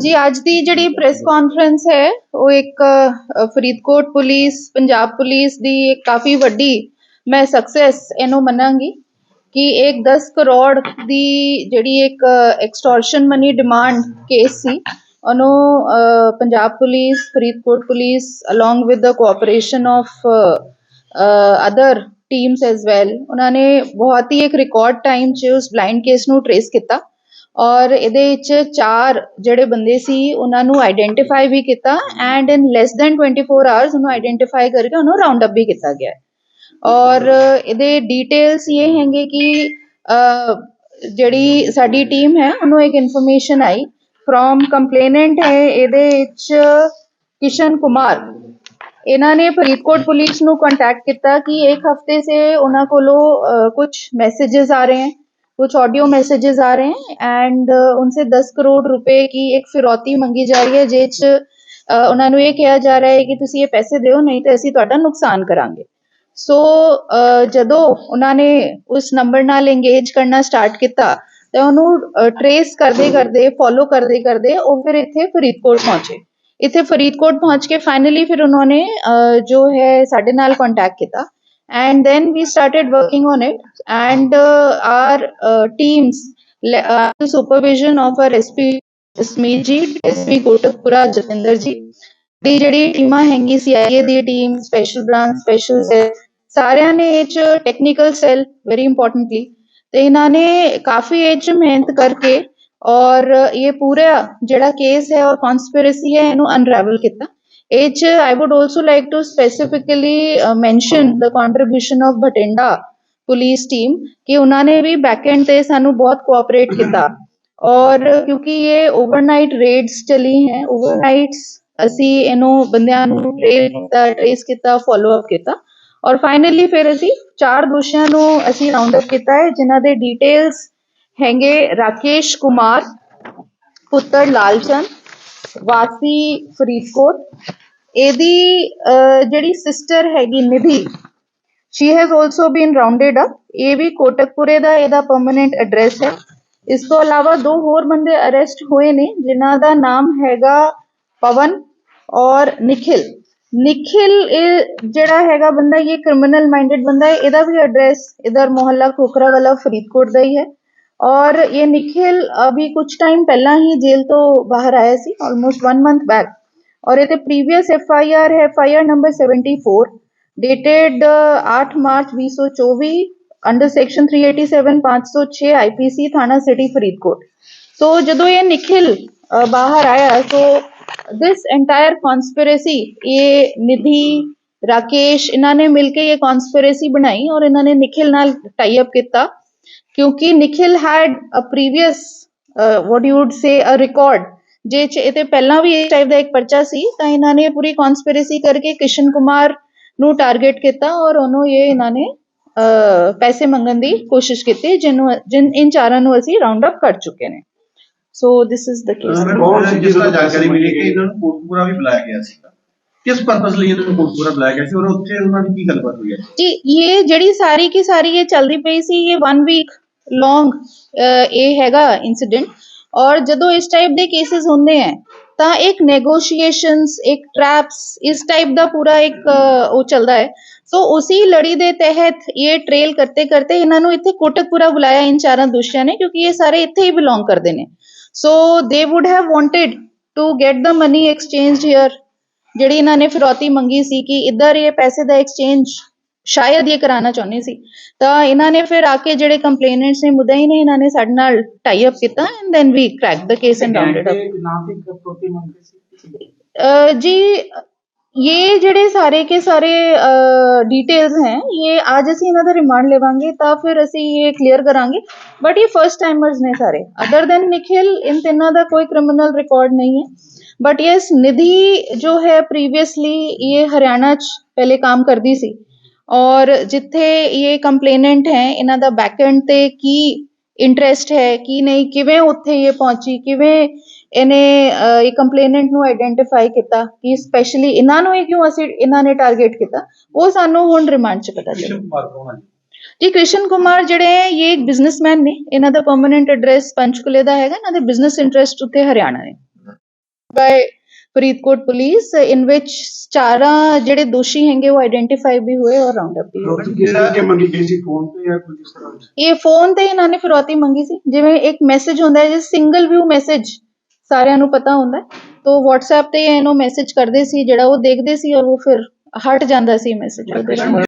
ਜੀ, ਅੱਜ ਦੀ ਜਿਹੜੀ ਪ੍ਰੈਸ ਕਾਨਫਰੰਸ ਹੈ, ਉਹ ਇੱਕ ਫਰੀਦਕੋਟ ਪੁਲਿਸ, ਪੰਜਾਬ ਪੁਲਿਸ ਦੀ ਇੱਕ ਕਾਫੀ ਵੱਡੀ, ਮੈਂ ਸਕਸੈਸ ਇਹਨੂੰ ਮੰਨਾਂਗੀ ਕਿ ਇੱਕ 10 ਕਰੋੜ ਦੀ ਜਿਹੜੀ ਇੱਕ ਐਕਸਟੋਰਸ਼ਨ ਮਨੀ ਡਿਮਾਂਡ ਕੇਸ ਸੀ, ਉਹਨੂੰ Punjab police, Faridkot police along with the cooperation of other teams as well ਉਹਨਾਂ ਨੇ ਬਹੁਤ ਹੀ ਇੱਕ ਰਿਕਾਰਡ ਟਾਈਮ 'ਚ ਉਸ ਬਲਾਈਂਡ ਕੇਸ ਨੂੰ ਟਰੇਸ ਕੀਤਾ। ਔਰ ਇਹਦੇ ਵਿੱਚ ਚਾਰ ਜਿਹੜੇ ਬੰਦੇ ਸੀ, ਉਹਨਾਂ ਨੂੰ ਆਈਡੈਂਟੀਫਾਈ ਵੀ ਕੀਤਾ and in less than 24 hours ਉਹਨੂੰ ਆਈਡੈਂਟੀਫਾਈ ਕਰਕੇ ਉਹਨੂੰ ਰਾਉਂਡ ਅਪ ਵੀ ਕੀਤਾ ਗਿਆ। ਔਰ ਇਹਦੇ ਡੀਟੇਲਸ ਇਹ ਹੈਗੇ ਕਿ ਜਿਹੜੀ ਸਾਡੀ ਟੀਮ ਹੈ, ਉਹਨੂੰ ਇੱਕ ਇਨਫੋਰਮੇਸ਼ਨ ਆਈ ਫਰੋਮ ਕੰਪਲੇਨੈਂਟ ਹੈ ਇਹਦੇ ਵਿੱਚ ਕਿਸ਼ਨ ਕੁਮਾਰ। ਇਹਨਾਂ ਨੇ ਫਰੀਦਕੋਟ ਪੁਲਿਸ ਨੂੰ ਕੰਟੈਕਟ ਕੀਤਾ ਕਿ ਇੱਕ ਹਫ਼ਤੇ ਸੇ ਉਹਨਾਂ ਕੋਲੋਂ ਕੁਝ ਮੈਸੇजेस ਆ ਰਹੇ ਹਨ कुछ ऑडियो मैसेजेस आ रहे हैं एंड उनसे 10 करोड़ रुपए की एक ਫਿਰੌਤੀ ਮੰਗੀ ਜਾ ਰਹੀ ਹੈ ਜਿਹ 'ਚ ਅਹ, ਉਹਨਾਂ ਨੂੰ ਇਹ ਕਿਹਾ ਜਾ ਰਿਹਾ ਹੈ ਕਿ ਤੁਸੀਂ ਇਹ ਪੈਸੇ ਦਿਓ ਨਹੀਂ ਤਾਂ ਅਸੀਂ ਤੁਹਾਡਾ ਨੁਕਸਾਨ ਕਰਾਂਗੇ ਸੋ ਅਹ, ਜਦੋਂ ਉਹਨਾਂ ਨੇ ਉਸ ਨੰਬਰ ਨਾਲ ਇੰਗੇਜ ਕਰਨਾ ਸਟਾਰਟ ਕੀਤਾ ਤੇ ਉਹਨੂੰ ਟਰੇਸ ਕਰਦੇ ਕਰਦੇ ਫੋਲੋ ਕਰਦੇ ਕਰਦੇ ਉਹ ਫਿਰ ਇੱਥੇ ਫਰੀਦਕੋਟ ਪਹੁੰਚੇ ਇੱਥੇ ਫਰੀਦਕੋਟ ਪਹੁੰਚ ਕੇ ਫਾਈਨਲੀ ਫਿਰ ਉਹਨਾਂ ਨੇ ਅਹ, ਜੋ ਹੈ ਸਾਡੇ ਨਾਲ ਕੰਟੈਕਟ ਕੀਤਾ and then we started working on it. And uh, our uh, teams uh, supervision of our SP Smith ji SP Kotkapura Jatinder ਜੀ ਦੀ ਜਿਹੜੀ ਟੀਮਾਂ ਹੈਗੀ ਸੀਆਈਏ ਦੀ team special branch special cell ਸਾਰਿਆਂ ਨੇ ਇਹ ਚ ਟੈਕਨੀਕਲ ਸੈਲ ਵੈਰੀ ਇੰਪੋਰਟੈਂਟਲੀ ਤੇ ਇਹਨਾਂ ਨੇ ਕਾਫੀ ਇਹ ਚ ਮਿਹਨਤ ਕਰਕੇ ਔਰ ਇਹ ਪੂਰਾ ਜਿਹੜਾ ਕੇਸ ਹੈ ਔਰ ਕਨਸਪੀਰੇਸੀ ਹੈ ਇਹਨੂੰ ਅਨਰੈਵਲ ਕੀਤਾ। ਇਹ 'ਚ I would also like to specifically mention the contribution of Bathinda police team ਕਿ ਉਹਨਾਂ ਨੇ ਵੀ ਬੈਕਐਂਡ ਤੇ ਸਾਨੂੰ ਬਹੁਤ ਕੋਆਪਰੇਟ ਕੀਤਾ ਔਰ ਕਿਉਂਕਿ ਇਹ ਓਵਰਨਾਈਟ ਰੇਡਸ ਚਲੀ ਹੈ ਓਵਰਨਾਈਟਸ ਅਸੀਂ ਇਹਨੂੰ ਬੰਦਿਆਂ ਨੂੰ ਟ੍ਰੇਸ ਕੀਤਾ ਟ੍ਰੇਸ ਫੋਲੋ ਅਪ ਕੀਤਾ ਔਰ ਫਾਈਨਲੀ ਫਿਰ ਅਸੀਂ ਚਾਰ ਦੋਸ਼ੀਆਂ ਨੂੰ ਅਸੀਂ ਰਾਉਂਡ ਅਪ ਕੀਤਾ ਹੈ ਜਿਨ੍ਹਾਂ ਦੇ ਡਿਟੇਲਸ ਹੈਗੇ ਰਾਕੇਸ਼ ਕੁਮਾਰ ਪੁੱਤਰ ਲਾਲਚੰਦ ਵਾਸੀ ਫਰੀਦਕੋਟ ਇਹਦੀ ਜਿਹੜੀ ਸਿਸਟਰ ਹੈਗੀ Nidhi she has also been rounded up ਇਹ ਵੀ ਕੋਟਕਪੁਰੇ ਦਾ ਇਹਦਾ ਪਰਮਨੈਂਟ ਐਡਰੈਸ ਹੈ। ਇਸ ਤੋਂ ਇਲਾਵਾ ਦੋ ਹੋਰ ਬੰਦੇ ਅਰੈਸਟ ਹੋਏ ਨੇ, ਜਿਨ੍ਹਾਂ ਦਾ ਨਾਮ ਹੈਗਾ ਪਵਨ ਔਰ ਨikhil। ਨikhil ਇਹ ਜਿਹੜਾ ਹੈਗਾ ਬੰਦਾ, ਇਹ ਕ੍ਰਿਮੀਨਲ ਮਾਈਂਡਡ ਬੰਦਾ ਹੈ। ਇਹਦਾ ਵੀ ਐਡਰੈਸ ਇਧਰ ਮੁਹੱਲਾ ਖੋਖਰਾ ਵਾਲਾ ਫਰੀਦਕੋਟ ਦਾ ਹੀ ਹੈ। ਔਰ ਇਹ ਨikhil ਅਭੀ ਕੁਝ ਟਾਈਮ ਪਹਿਲਾਂ ਹੀ ਜੇਲ੍ਹ ਤੋਂ ਬਾਹਰ ਆਇਆ ਸੀ ਆਲਮੋਸਟ 1 ਮੰਥ ਬੈਕ और ये प्रीवियस एफ आई आर है F I R number 74 dated 8 March 2024 under section 387 506 IPC थाना सिटी फरीदकोट ਸੋ ਜਦੋਂ ਇਹ ਨikhil ਅ, ਬਾਹਰ ਆਇਆ ਸੋ ਦਿਸ ਐਂਟਾਇਰ ਕਨਸਪੀਰੇਸੀ ਇਹ ਨਿਧੀ ਰਾਕੇਸ਼ ਇਹਨਾਂ ਨੇ ਮਿਲ ਕੇ ਇਹ ਕਨਸਪੀਰੇਸੀ ਬਣਾਈ ਔਰ ਇਹਨਾਂ ਨੇ ਨikhil ਨਾਲ ਟਾਈ ਅਪ ਕੀਤਾ ਕਿਉਂਕਿ Nikhil had a previous uh, what you would say a record ਜੇ ਚ ਇਹਦੇ ਪਹਿਲਾਂ ਵੀ ਇਸ ਟਾਈਪ ਦਾ ਇੱਕ ਪਰਚਾ ਸੀ ਤਾਂ ਇਹਨਾਂ ਨੇ ਪੂਰੀ ਕਨਸਪੀਰੇਸੀ ਕਰਕੇ ਕਿਸ਼ਨ ਕੁਮਾਰ ਨੂੰ ਟਾਰਗੇਟ ਕੀਤਾ ਔਰ ਉਹਨੂੰ ਇਹ ਇਹਨਾਂ ਨੇ ਪੈਸੇ ਮੰਗਣ ਦੀ ਕੋਸ਼ਿਸ਼ ਕੀਤੀ ਜਿਹਨੂੰ ਜਿਨ ਇਨ ਚਾਰਾਂ ਨੂੰ ਅਸੀਂ ਰਾਉਂਡ ਅਪ ਕਰ ਚੁੱਕੇ ਨੇ। ਸੋ ਦਿਸ ਇਜ਼ ਦ ਕੇਸ ਕੌਣ ਸੀ ਜਿਸ ਦਾ ਜਾਣਕਾਰੀ ਮਿਲੀ ਕਿ ਇਹਨਾਂ ਨੂੰ ਕੋਟਪੂਰਾ ਵੀ ਬੁਲਾਇਆ ਗਿਆ ਸੀਗਾ? ਕਿਸ ਪਰਪਸ ਲਈ ਇਹਨਾਂ ਨੂੰ ਕੋਟਪੂਰਾ ਬੁਲਾਇਆ ਗਿਆ ਸੀ ਔਰ ਉੱਥੇ ਉਹਨਾਂ ਦੀ ਕੀ ਗੱਲਬਾਤ ਹੋਈ ਹੈ? ਜੀ ਇਹ ਜਿਹੜੀ ਸਾਰੀ ਕੀ ਸਾਰੀ ਇਹ ਚੱਲਦੀ ਪਈ ਸੀ ਇਹ 1 ਵੀਕ ਲੌਂਗ ਇਹ ਹੈਗਾ ਇਨਸੀਡੈਂਟ ਔਰ ਜਦੋਂ ਇਸ ਟਾਈਪ ਦੇ ਕੇसेस ਹੁੰਦੇ ਆ ਤਾਂ ਇੱਕ ਨੈਗੋਸ਼ੀਏਸ਼ਨਸ ਇੱਕ ਟ੍ਰੈਪਸ ਇਸ टाइप ਦਾ ਪੂਰਾ ਇੱਕ ਉਹ ਚੱਲਦਾ ਹੈ। ਸੋ ਉसी ਲੜੀ ਦੇ ਤਹਿਤ ਇਹ ਟ੍ਰੇਲ ਕਰਤੇ ਕਰਤੇ ਇਹਨਾਂ ਨੂੰ ਇੱਥੇ ਕੋਟਕਪੁਰਾ ਬੁਲਾਇਆ ਇਨ ਚਾਰਾਂ ਦੁਸ਼ਿਆਂ ਨੇ, ਕਿਉਂਕਿ ਇਹ ਸਾਰੇ ਇੱਥੇ ਹੀ ਬਿਲੋਂਗ ਕਰਦੇ ਨੇ। So they would have wanted to get the money exchanged here ਜਿਹੜੀ ਇਹਨਾਂ ਨੇ ਫਿਰੌਤੀ ਮੰਗੀ ਸੀ ਕਿ ਇੱਧਰ ਇਹ ਪੈਸੇ ਦਾ ਐਕਸਚੇਂਜ ਸ਼ਾਇਦ ਇਹ ਕਰਾਉਣਾ ਚਾਹੁੰਦੇ ਸੀ ਤਾਂ ਇਹਨਾਂ ਨੇ ਫਿਰ ਆ ਕੇ ਜਿਹੜੇ ਕੰਪਲੇਨੈਂਟਸ ਨੇ ਮੁਦਈ ਨੇ ਇਹਨਾਂ ਨੇ ਸਾਡੇ ਨਾਲ ਟਾਈ ਅਪ ਕੀਤਾ and then we crack the case and rounded up ਨਾਮ ਦੀ ਪ੍ਰੋਤੀ ਮੰਗਦੇ ਸੀ अ, जी ये ਜਿਹੜੇ ਸਾਰੇ ਕੇ ਸਾਰੇ ਡਿਟੇਲਸ ਹੈ ਇਹ ਅੱਜ ਅਸੀਂ ਇਹਨਾਂ ਦਾ ਰਿਮਾਂਡ ਲਵਾਂਗੇ ਤਾਂ ਫਿਰ ਅਸੀਂ ਇਹ ਕਲੀਅਰ ਕਰਾਂਗੇ ਬਟ ਇਹ ਫਰਸਟ ਟਾਈਮਰਸ ਨੇ ਸਾਰੇ ਅਦਰ ਦੈਨ ਨikhil ਇਨ ਤਿੰਨਾਂ ਦਾ ਕੋਈ ਕ੍ਰਿਮੀਨਲ ਰਿਕਾਰਡ ਨਹੀਂ ਹੈ बट यस निधि जो है प्रीवियसली ये हरियाणा ਚ ਪਹਿਲੇ ਕੰਮ ਕਰਦੀ ਸੀ ਔਰ ਜਿੱਥੇ ਇਹ ਕੰਪਲੇਨੈਂਟ ਹੈ ਇਹਨਾਂ ਦਾ ਬੈਕਐਂਡ ਤੇ ਕੀ ਇੰਟਰਸਟ ਹੈ ਕੀ ਨਹੀਂ ਕਿਵੇਂ ਉੱਥੇ ਇਹ ਪਹੁੰਚੀ ਕਿਵੇਂ ਇਹਨੇ ਇਹ ਕੰਪਲੇਨੈਂਟ ਨੂੰ ਆਈਡੈਂਟੀਫਾਈ ਕੀਤਾ ਕਿ ਸਪੈਸ਼ਲੀ ਇਹਨਾਂ ਨੂੰ ਹੀ ਕਿਉਂ ਅਸੀਂ ਇਹਨਾਂ ਨੇ ਟਾਰਗੇਟ ਕੀਤਾ ਉਹ ਸਾਨੂੰ ਹੁਣ ਰਿਮਾਂਡ ਚ ਪਤਾ ਚੱਲਿਆ। ਜੀ ਕ੍ਰਿਸ਼ਨ ਕੁਮਾਰ ਜਿਹੜੇ ਹੈ ਇਹ ਇੱਕ ਬਿਜ਼ਨਸਮੈਨ ਨੇ ਇਹਨਾਂ ਦਾ ਪਰਮਨੈਂਟ ਐਡਰੈਸ ਪੰਚਕੂਲੇ ਦਾ ਹੈਗਾ ਇਹਨਾਂ ਦੇ ਬਿਜ਼ਨਸ ਇੰਟਰਸਟ ਉੱਤੇ ਹਰਿਆਣਾ ਨੇ। By Faridkot police in which ਚਾਰਾਂ ਜਿਹੜੇ ਦੋਸ਼ੀ ਹੈਗੇ ਉਹ ਆਇਡੈਂਟੀਫਾਈ ਵੀ ਹੋਏ ਔਰ ਰਾਉਂਡ ਅਪ ਵੀ ਹੋਏ। ਕੇ ਮੰਗੀ ਗਈ ਸੀ? ਫੋਨ ਤੇ ਜਾਂ ਕੋਈ ਕਿਸ ਤਰ੍ਹਾਂ ਇਹ ਫੋਨ ਤੇ ਇਹਨਾਂ ਨੇ ਫਿਰੌਤੀ ਮੰਗੀ ਸੀ। ਜਿਵੇਂ ਇੱਕ ਮੈਸੇਜ ਹੁੰਦਾ ਹੈ ਜੇ ਸਿੰਗਲ ਵਿਊ ਮੈਸੇਜ ਸਾਰਿਆਂ ਨੂੰ ਪਤਾ ਹੁੰਦਾ ਹੈ ਤੋ WhatsApp ਤੇ ਇਹਨੂੰ ਮੈਸੇਜ ਕਰਦੇ ਸੀ ਜਿਹੜਾ ਉਹ ਦੇਖਦੇ ਸੀ ਔਰ ਉਹ ਫਿਰ ਹਟ ਜਾਂਦਾ ਸੀ ਮੈਸੇਜ ਉਹਦੇ ਨਾਲ